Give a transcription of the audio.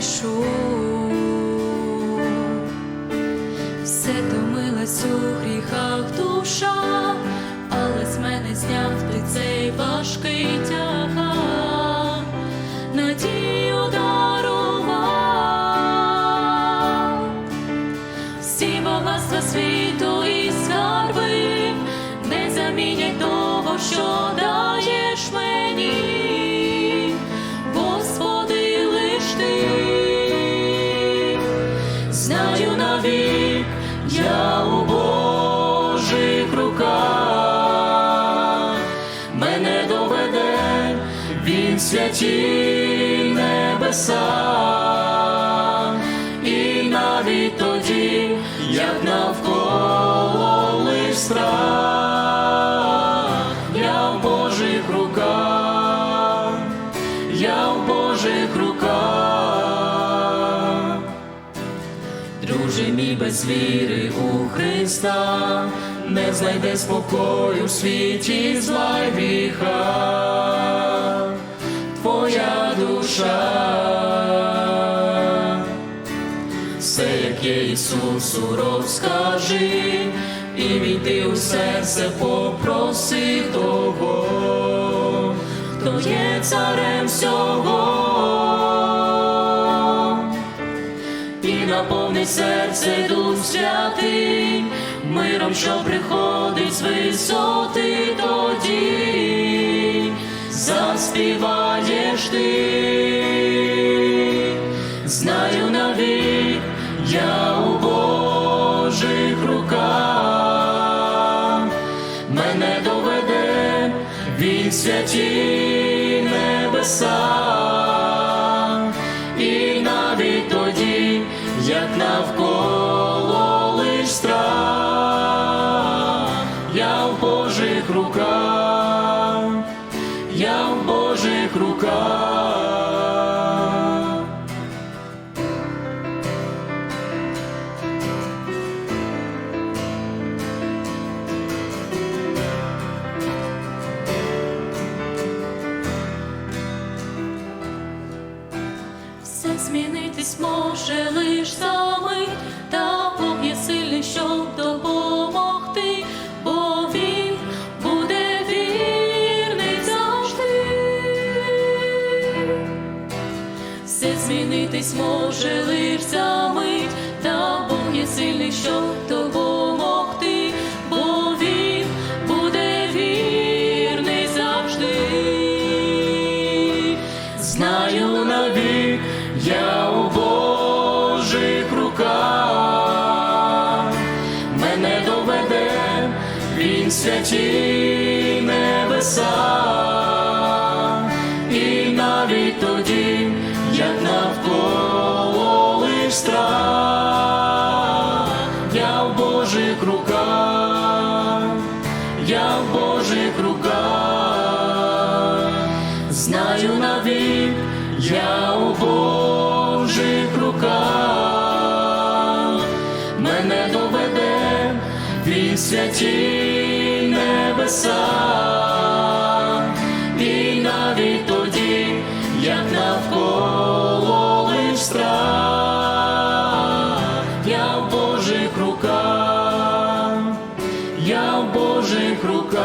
знайшов, все томилась у гріхах душа, але з мене зняв ти цей важкий тягар надію дарував всі багатства світу і скарби не замінять того, що. Навік, я у Божих руках, мене доведе він святі небеса, і навіть тоді, як навколо лиш страх, я в Божих руках, я в Божих руках. Мій без віри у Христа, не знайде спокою в світі зла й гріха, твоя душа, все, як є Ісусу, розкажи, і війди у серце, попроси того, хто є царем всього і наповнить серце Дух Святий, миром, що приходить з висоти тоді, заспіваєш ти, знаю навік, я у Божих руках, мене доведе він святі небеса Божих руках, я в Божих руках. Все змінитись може лиш за мить, та Бог є сильний, щоб змінитись може лиш за мить, та Бог є сильний, щоб допомогти, бо він буде вірний завжди. Знаю навік, я у Божих руках, мене доведе він святі небеса, я в Божих руках, знаю навік, я у Божих руках, мене доведе він святі небеса, і навіть тоді, як навколо я в Божих